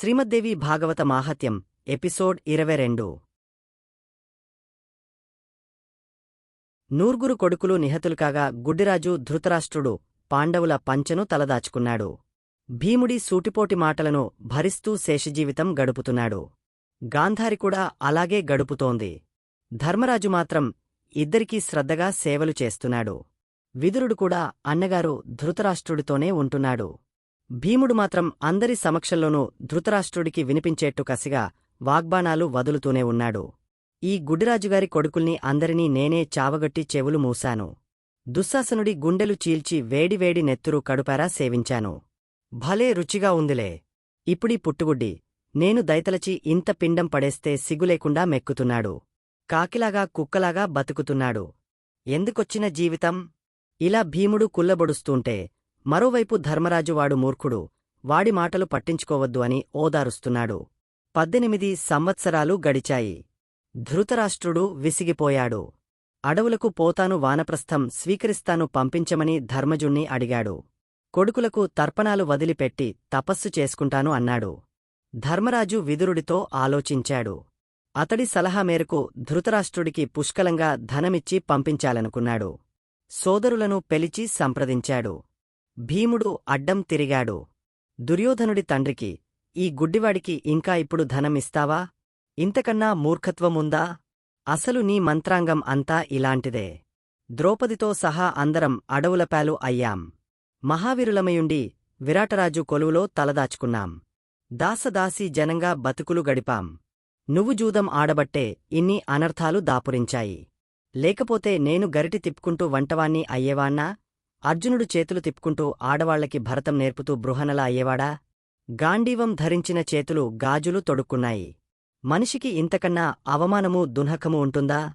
శ్రీమద్దేవి భాగవత మాహత్యం episode ఇరవై రెండు నూర్గురు కొడుకులు నిహతులు కాగా గుడ్డిరాజు ధృతరాష్ట్రుడు పాండవుల పంచెను తలదాచుకున్నాడు. భీముడి సూటిపోటి మాటలను భరిస్తూ శేషజీవితం గడుపుతున్నాడు. గాంధారి కూడా అలాగే గడుపుతోంది. ధర్మరాజు మాత్రం ఇద్దరికీ శ్రద్ధగా సేవలు చేస్తున్నాడు. విదురుడు కూడా అన్నగారు ధృతరాష్ట్రుడితోనే ఉంటున్నాడు. భీముడు మాత్రం అందరి సమక్షంలోనూ ధృతరాష్ట్రుడికి వినిపించేట్టు కసిగా వాగ్బాణాలు వదులుతూనే ఉన్నాడు. ఈ గుడ్డిరాజుగారి కొడుకుల్ని అందరినీ నేనే చావగట్టి చెవులు మూశాను. దుశ్శాసనుడి గుండెలు చీల్చి వేడివేడి నెత్తురు కడుపారా సేవించాను. భలే రుచిగా ఉందిలే. ఇప్పుడీ పుట్టుగుడ్డి. నేను దయతలచి ఇంత పిండం పడేస్తే సిగులేకుండా మెక్కుతున్నాడు. కాకిలాగా కుక్కలాగా బతుకుతున్నాడు. ఎందుకొచ్చిన జీవితం? ఇలా భీముడు కుల్లబొడుస్తుంటే మరోవైపు ధర్మరాజు వాడు మూర్ఖుడు వాడి మాటలు పట్టించుకోవద్దు అని ఓదారుస్తున్నాడు. పద్దెనిమిది సంవత్సరాలు గడిచాయి. ధృతరాష్ట్రుడు విసిగిపోయాడు. అడవులకు పోతాను వానప్రస్థం స్వీకరిస్తాను పంపించమని ధర్మజుణ్ణి అడిగాడు. కొడుకులకు తర్పణాలు వదిలిపెట్టి తపస్సు చేసుకుంటాను అన్నాడు. ధర్మరాజు విదురుడితో ఆలోచించాడు. అతడి సలహా మేరకు ధృతరాష్ట్రుడికి పుష్కలంగా ధనమిచ్చి పంపించాలనుకున్నాడు. సోదరులను పెలిచి సంప్రదించాడు. భీముడు అడ్డం తిరిగాడు. దుర్యోధనుడి తండ్రికి ఈ గుడ్డివాడికి ఇంకా ఇప్పుడు ధనమిస్తావా ఇంతకన్నా మూర్ఖత్వముందా? అసలు నీ మంత్రాంగం అంతా ఇలాంటిదే. ద్రౌపదితో సహా అందరం అడవులపాలు అయ్యాం. మహావీరులమయుండి విరాటరాజు కొలువులో తలదాచుకున్నాం. దాసదాసీ జనంగా బతుకులు గడిపాం. నువ్వు జూదం ఆడబట్టే ఇన్ని అనర్థాలు దాపురించాయి. లేకపోతే నేను గరిటి తిప్పుకుంటూ వంటవాణ్ణి అయ్యేవాణ్ణా? అర్జునుడు చేతులు తిప్పుకుంటూ ఆడవాళ్ళకి భరతం నేర్పుతూ బృహనలా అయ్యేవాడా? గాండీవం ధరించిన చేతులు గాజులు తొడుక్కున్నాయి. మనిషికి ఇంతకన్నా అవమానమూ దున్హకము ఉంటుందా?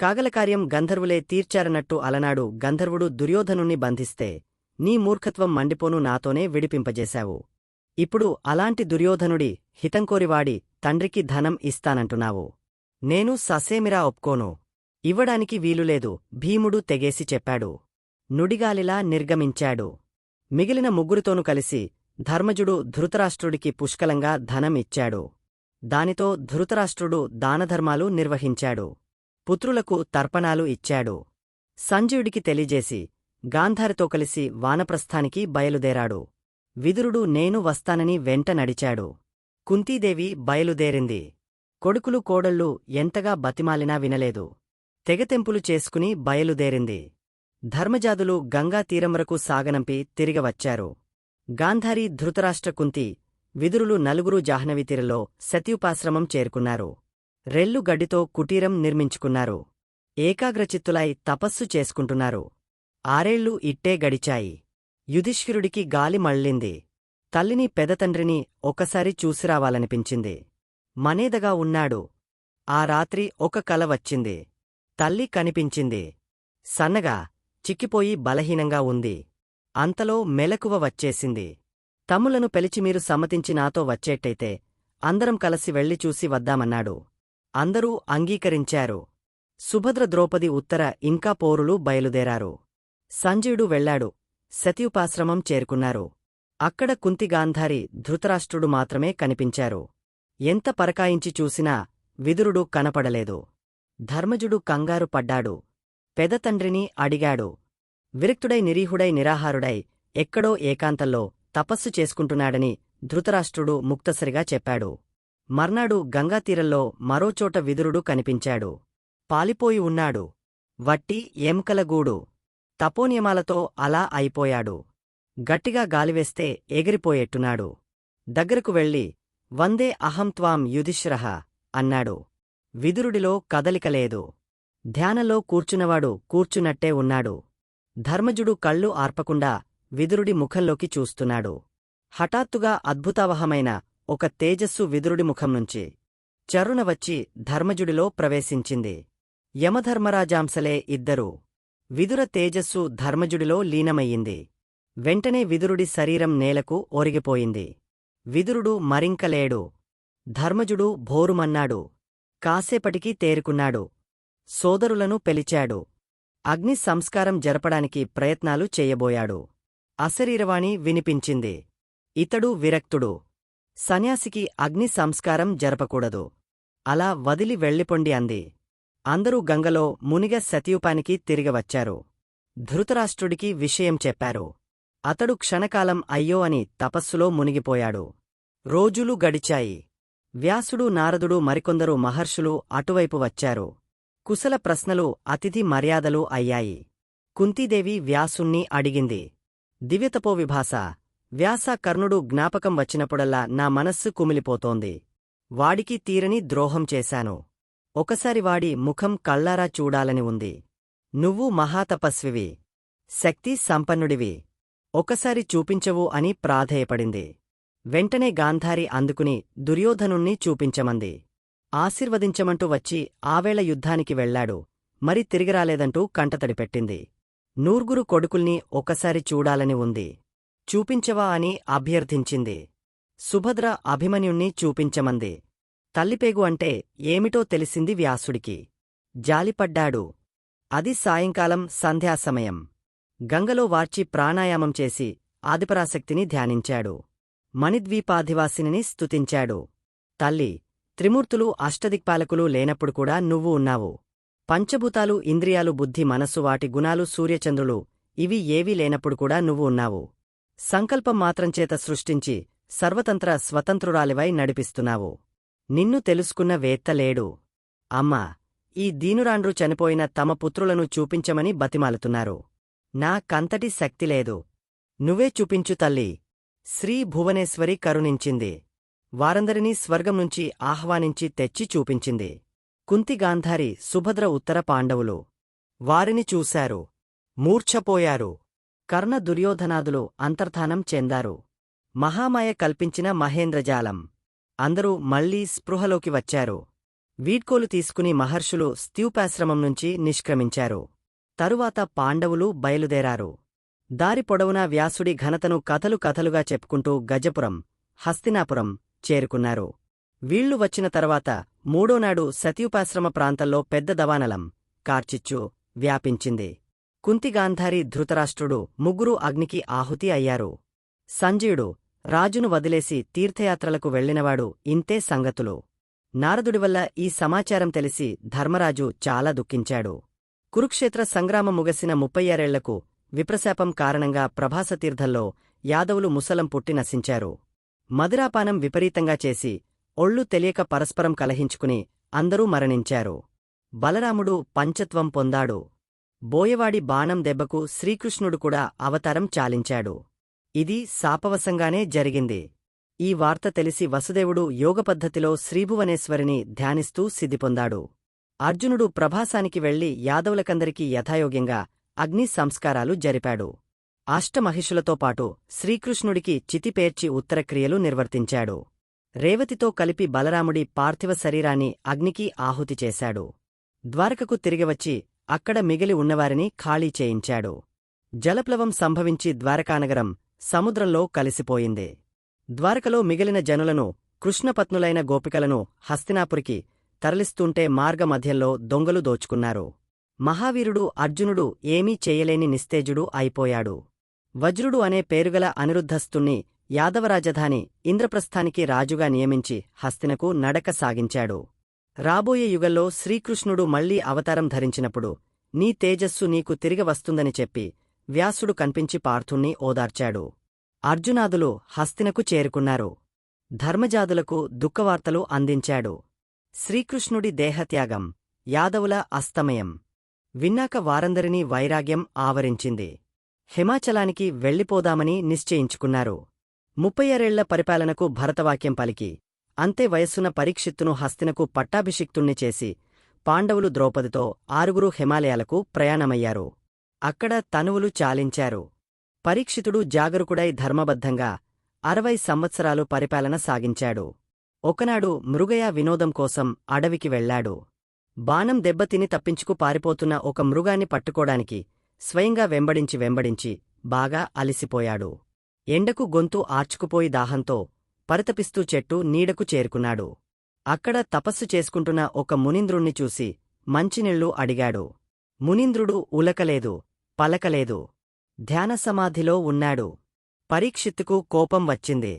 కాగలకార్యం గంధర్వులే తీర్చారన్నట్టు అలనాడు గంధర్వుడు దుర్యోధనుణ్ణి బంధిస్తే నీ మూర్ఖత్వం మండిపోను నాతోనే విడిపింపజేశావు. ఇప్పుడు అలాంటి దుర్యోధనుడి హితంకోరివాడి తండ్రికి ధనం ఇస్తానంటున్నావు. నేను ససేమిరా ఒప్పుకోను. ఇవ్వడానికి వీలులేదు. భీముడు తెగేసి చెప్పాడు. నుడిగాలిలా నిర్గమించాడు. మిగిలిన ముగ్గురితోనూ కలిసి ధర్మజుడు ధృతరాష్ట్రుడికి పుష్కలంగా ధనం ఇచ్చాడు దానితో ధృతరాష్ట్రుడు దానధర్మాలు నిర్వహించాడు. పుత్రులకు తర్పణాలు ఇచ్చాడు. సంజయుడికి తెలియజేసి గాంధారితో కలిసి వానప్రస్థానికి బయలుదేరాడు. విదురుడు నేను వస్తానని వెంట నడిచాడు. కుంతీదేవి బయలుదేరింది. కొడుకులు కోడళ్ళు ఎంతగా బతిమాలినా వినలేదు. తెగతెంపులు చేసుకుని బయలుదేరింది. ధర్మజాదులు గంగా తీరమరకు సాగనంపి తిరిగవచ్చారు గాంధారి ధృతరాష్ట్ర కుంతి విదురులు నలుగురు జాహ్నవితీరలో సత్యుపాశ్రమం చేరుకున్నారు. రెల్లు గడ్డితో కుటీరం నిర్మించుకున్నారు. ఏకాగ్రచిత్తులై తపస్సు చేసుకుంటున్నారు. ఆరేళ్ళు ఇట్టే గడిచాయి. యుధిష్ఠిరుడికి గాలి మళ్ళింది. తల్లిని పెదతండ్రిని ఒకసారి చూసిరావాలనిపించింది. మనేదగా ఉన్నాడు. ఆ రాత్రి ఒక కల వచ్చింది. తల్లి కనిపించింది. సన్నగా చిక్కిపోయి బలహీనంగా ఉంది. అంతలో మెలకువ వచ్చేసింది. తమ్ములను పెలిచి మీరు సమ్మతించి నాతో వచ్చేట్టయితే అందరం కలిసి వెళ్ళి చూసి వద్దామన్నాడు. అందరూ అంగీకరించారు. సుభద్ర ద్రౌపది ఉత్తర ఇంకా పోరులు బయలుదేరారు. సంజయుడు వెళ్ళాడు సతీపాశ్రమం చేరుకున్నారు. అక్కడ కుంతిగాంధారి ధృతరాష్ట్రుడు మాత్రమే కనిపించారు. ఎంత పరకాయించి చూసినా విదురుడు కనపడలేదు. ధర్మజుడు కంగారు పడ్డాడు. పెదతండ్రిని అడిగాడు. విరక్తుడై నిరీహుడై నిరాహారుడై ఎక్కడో ఏకాంతంలో తపస్సు చేసుకుంటున్నాడని ధృతరాష్ట్రుడు ముక్తసరిగా చెప్పాడు. మర్నాడు గంగాతీరంలో మరోచోట విదురుడు కనిపించాడు. పాలిపోయి ఉన్నాడు. వట్టి ఎముకలగూడు తపోనియమాలతో అలా అయిపోయాడు. గట్టిగా గాలివేస్తే ఎగిరిపోయేట్టున్నాడు. దగ్గరకు వెళ్ళి వందే అహం త్వాం యుధిష్రహ అన్నాడు. విదురుడిలో కదలికలేదు ధ్యానంలో కూర్చున్నవాడు కూర్చున్నట్టే ఉన్నాడు. ధర్మజుడు కళ్ళు ఆర్పకుండా విదురుడి ముఖంలోకి చూస్తున్నాడు. హఠాత్తుగా అద్భుతావహమైన ఒక తేజస్సు విదురుడి ముఖం నుంచి చరుణ వచ్చి ధర్మజుడిలో ప్రవేశించింది. యమధర్మరాజాంసలే ఇద్దరూ. విదుర తేజస్సు ధర్మజుడిలో లీనమయ్యింది. వెంటనే విదురుడి శరీరం నేలకు ఒరిగిపోయింది. విదురుడు మరింకలేడు ధర్మజుడు భోరుమన్నాడు. కాసేపటికి తేరుకున్నాడు. సోదరులను పెలిచాడు. అగ్ని సంస్కారం జరపడానికి ప్రయత్నాలు చేయబోయాడు. అశరీరవాణి వినిపించింది. ఇతడు విరక్తుడు. సన్యాసికి అగ్ని సంస్కారం జరపకూడదు. అలా వదిలి వెళ్ళిపొండి అంది. అందరూ గంగలో మునిగ సతీపానికి తిరిగి వచ్చారు ధృతరాష్ట్రుడికి విషయం చెప్పారు. అతడు క్షణకాలం అయ్యో అని తపస్సులో మునిగిపోయాడు. రోజులు గడిచాయి. వ్యాసుడు నారదుడు మరికొందరు మహర్షులు అటువైపు వచ్చారు. కుశల ప్రశ్నలు అతిథి మర్యాదలు అయ్యాయి. కుంతీదేవి వ్యాసుణ్ణి అడిగింది. దివ్యతపో విభాస వ్యాస కర్ణుడు జ్ఞాపకం వచ్చినప్పుడల్లా నా మనస్సు కుమిలిపోతోంది. వాడికి తీరని ద్రోహం చేశాను. ఒకసారి వాడి ముఖం కళ్ళారా చూడాలని ఉంది. నువ్వు మహాతపస్వివి. శక్తి సంపన్నుడివి. ఒకసారి చూపించవు అని ప్రాధేయపడింది. వెంటనే గాంధారి అందుకుని దుర్యోధనుణ్ణి చూపించమంది. ఆశీర్వదించమంటూ వచ్చి ఆవేళ యుద్ధానికి వెళ్ళాడు మరి తిరిగిరాలేదంటూ కంటతడి పెట్టింది. నూర్గురు కొడుకుల్ని ఒకసారి చూడాలని ఉంది. చూపించవా అని అభ్యర్థించింది. సుభద్ర అభిమన్యుణ్ణి చూపించమంది. తల్లిపేగు అంటే ఏమిటో తెలిసింది వ్యాసుడికి. జాలిపడ్డాడు. అది సాయంకాలం సంధ్యాసమయం గంగలో వార్చి ప్రాణాయామం చేసి ఆదిపరాశక్తిని ధ్యానించాడు. మణిద్వీపాధివాసిని స్తుతించాడు. తల్లి త్రిమూర్తులు అష్టదిక్పాలకులు లేనప్పుడు కూడా నువ్వు ఉన్నావు. పంచభూతాలు ఇంద్రియాలు బుద్ధి మనస్సు వాటి గుణాలు సూర్యచంద్రులు. ఇవి ఏవీ లేనప్పుడు కూడా నువ్వు ఉన్నావు. సంకల్పం మాత్రంచేత సృష్టించి సర్వతంత్ర స్వతంత్రురాలివై నడిపిస్తున్నావు. నిన్ను తెలుసుకున్న వేత్త లేడు. అమ్మా ఈ దీనురాండ్రు చనిపోయిన తమ పుత్రులను చూపించమని బతిమాలుతున్నారు. నా కంతటి శక్తి లేదు. నువ్వే చూపించు తల్లి. శ్రీ భువనేశ్వరి కరుణించింది. వారందరినీ స్వర్గం నుంచి ఆహ్వానించి తెచ్చి చూపించింది. కుంతి గాంధారి సుభద్ర ఉత్తర పాండవులు. వారిని చూశారు. మూర్ఛపోయారు. కర్ణ దుర్యోధనాదులు అంతర్ధానం చెందారు. మహామాయ కల్పించిన మహేంద్రజాలం. అందరూ మళ్ళీ స్పృహలోకి వచ్చారు. వీడ్కోలు తీసుకుని మహర్షులు స్తూపాశ్రమం నుంచి నిష్క్రమించారు. తరువాత పాండవులు బయలుదేరారు. దారి పొడవునా వ్యాసుడి ఘనతను కథలు కథలుగా చెప్పుకుంటూ గజపురం హస్తినాపురం చేరుకున్నారు. వీళ్ళు వచ్చిన తర్వాత మూడోనాడు సత్యుపాశ్రమ ప్రాంతంలో పెద్ద దవానలం కార్చిచ్చు వ్యాపించింది. కుంతిగాంధారి ధృతరాష్ట్రుడు ముగ్గురు అగ్నికి ఆహుతి అయ్యారు. సంజయుడు రాజును వదిలేసి తీర్థయాత్రలకు వెళ్ళినవాడు ఇంతే సంగతులు. నారదుడి వల్ల ఈ సమాచారం తెలిసి ధర్మరాజు చాలా దుఃఖించాడు. కురుక్షేత్ర సంగ్రామం ముగసిన ముప్పయ్యారేళ్ళకు విప్రశాపం కారణంగా ప్రభాసతీర్థంలో యాదవులు ముసలం పుట్టి నశించారు. మదిరాపానం విపరీతంగా చేసి ఒళ్ళు తెలియక పరస్పరం కలహించుకుని అందరూ మరణించారు. బలరాముడు పంచత్వం పొందాడు. బోయవాడి బాణం దెబ్బకు శ్రీకృష్ణుడు కూడా అవతారం చాలించాడు. ఇది శాపవశంగానే జరిగింది. ఈ వార్త తెలిసి వసుదేవుడు యోగపద్ధతిలో శ్రీభువనేశ్వరిని ధ్యానిస్తూ సిద్ధిపొందాడు అర్జునుడు ప్రభాసానికి వెళ్ళి యాదవులకందరికీ యథాయోగ్యంగా అగ్ని సంస్కారాలు జరిపాడు. అష్టమహిషులతో పాటు శ్రీకృష్ణుడికి చితిపేర్చి ఉత్తరక్రియలు నిర్వర్తించాడు. రేవతితో కలిపి బలరాముడి పార్థివ శరీరాన్ని అగ్నికి ఆహుతి చేశాడు. ద్వారకకు తిరిగివచ్చి అక్కడ మిగిలి ఉన్నవారిని ఖాళీ చేయించాడు. జలప్లవం సంభవించి ద్వారకానగరం సముద్రంలో కలిసిపోయింది. ద్వారకలో మిగిలిన జనులను కృష్ణపత్నులైన గోపికలను హస్తినాపురికి తరలిస్తుంటే మార్గమధ్యంలో దొంగలు దోచుకున్నారు. మహావీరుడు అర్జునుడు ఏమీ చేయలేని నిస్తేజుడు అయిపోయాడు. వజ్రుడు అనే పేరుగల అనిరుద్ధస్తుణ్ణి యాదవరాజధాని ఇంద్రప్రస్థానికి రాజుగా నియమించి హస్తినకు నడక సాగించాడు. రాబోయే యుగంలో శ్రీకృష్ణుడు మళ్ళీ అవతారం ధరించినప్పుడు నీ తేజస్సు నీకు తిరిగి వస్తుందని చెప్పి వ్యాసుడు కనిపించి పార్థుణ్ణి ఓదార్చాడు. అర్జునాదులు హస్తినకు చేరుకున్నారు. ధర్మజాదులకు దుఃఖవార్తలు అందించాడు. శ్రీకృష్ణుడి దేహత్యాగం యాదవుల అస్తమయం. విన్నాక వారందరినీ వైరాగ్యం ఆవరించింది. హిమాచలానికి వెళ్ళిపోదామని నిశ్చయించుకున్నారు. ముప్పయ్యరేళ్ళ పరిపాలనకు భరతవాక్యం పలికి. అంతే వయస్సున పరీక్షిత్తును హస్తినకు పట్టాభిషిక్తుణ్ణి చేసి పాండవులు ద్రౌపదితో ఆరుగురు హిమాలయాలకు ప్రయాణమయ్యారు. అక్కడ తనువులు చాలించారు. పరీక్షితుడు జాగరుకుడై ధర్మబద్ధంగా అరవై సంవత్సరాలు పరిపాలన సాగించాడు. ఒకనాడు మృగయ వినోదం కోసం అడవికి వెళ్ళాడు బాణం దెబ్బతిని తప్పించుకు పారిపోతున్న ఒక మృగాన్ని పట్టుకోడానికి స్వయంగా వెంబడించి వెంబడించి బాగా అలిసిపోయాడు. ఎండకు గొంతు ఆర్చుకుపోయి దాహంతో పరితపిస్తూ చెట్టు నీడకు చేరుకున్నాడు. అక్కడ తపస్సు చేసుకుంటున్న ఒక మునీంద్రుణ్ణి చూసి మంచినీళ్ళు అడిగాడు. మునీంద్రుడు ఉలకలేదు పలకలేదు. ధ్యానసమాధిలో ఉన్నాడు. పరీక్షిత్తుకు కోపం వచ్చింది.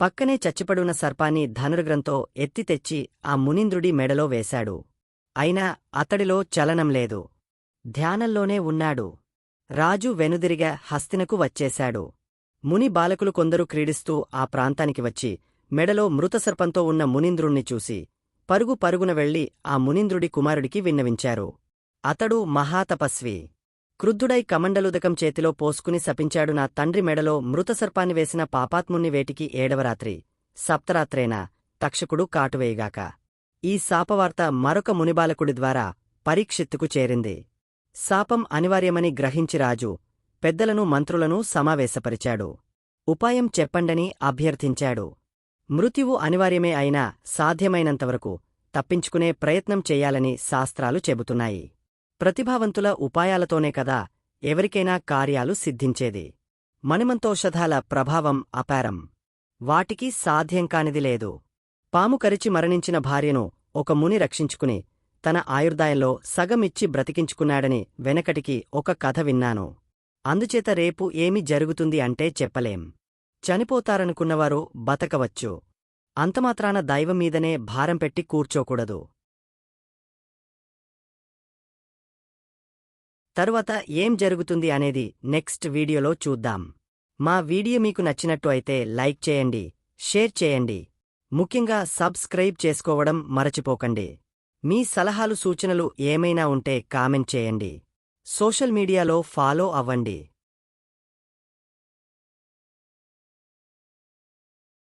పక్కనే చచ్చిపడున్న సర్పాన్ని ధనుర్గ్రంతో ఎత్తి తెచ్చి ఆ మునీంద్రుడి మెడలో వేశాడు. అయినా అతడిలో చలనం లేదు. ధ్యానంలోనే ఉన్నాడు. రాజు వెనుదిరిగా హస్తినకు వచ్చేశాడు. ముని బాలకులు కొందరు క్రీడిస్తూ ఆ ప్రాంతానికి వచ్చి మెడలో మృతసర్పంతో ఉన్న మునీంద్రుణ్ణి చూసి పరుగు పరుగున వెళ్ళి ఆ మునీంద్రుడి కుమారుడికి విన్నవించారు. అతడు మహాతపస్వి. క్రుద్ధుడై కమండలుదకం చేతిలో పోసుకుని శపించాడు. నా తండ్రి మెడలో మృతసర్పాన్ని వేసిన పాపాత్ముణ్ణి వేటికి ఏడవరాత్రి సప్తరాత్రేనా తక్షకుడు కాటువేయగాక ఈ శాపవార్త మరొక మునిబాలకుడి ద్వారా పరీక్షిత్తుకు చేరింది. శాపం అనివార్యమని గ్రహించి రాజు పెద్దలను మంత్రులను సమావేశపరిచాడు. ఉపాయం చెప్పండని అభ్యర్థించాడు. మృత్యువు అనివార్యమే అయినా సాధ్యమైనంతవరకు తప్పించుకునే ప్రయత్నం చేయాలని శాస్త్రాలు చెబుతున్నాయి. ప్రతిభావంతుల ఉపాయాలతోనే కదా ఎవరికైనా కార్యాలు సిద్ధించేది. మణిమంతోషధాల ప్రభావం అపారం. వాటికి సాధ్యం కానిది లేదు. పాము కరిచి మరణించిన భార్యను ఒక ముని రక్షించుకుని తన ఆయుర్దాయంలో సగమిచ్చి బ్రతికించుకున్నాడని వెనకటికి ఒక కథ విన్నాను. అందుచేత రేపు ఏమి జరుగుతుంది అంటే చెప్పలేం. చనిపోతారనుకున్నవారు బతకవచ్చు. అంతమాత్రాన దైవం మీదనే భారం పెట్టి కూర్చోకూడదు. తరువాత ఏం జరుగుతుంది అనేది నెక్స్ట్ వీడియోలో చూద్దాం. మా వీడియో మీకు నచ్చినట్టు అయితే లైక్ చేయండి షేర్ చేయండి. ముఖ్యంగా సబ్స్క్రైబ్ చేసుకోవడం మరచిపోకండి. మీ సలహాలు సూచనలు ఏమైనా ఉంటే కామెంట్ చేయండి. సోషల్ మీడియాలో ఫాలో అవ్వండి.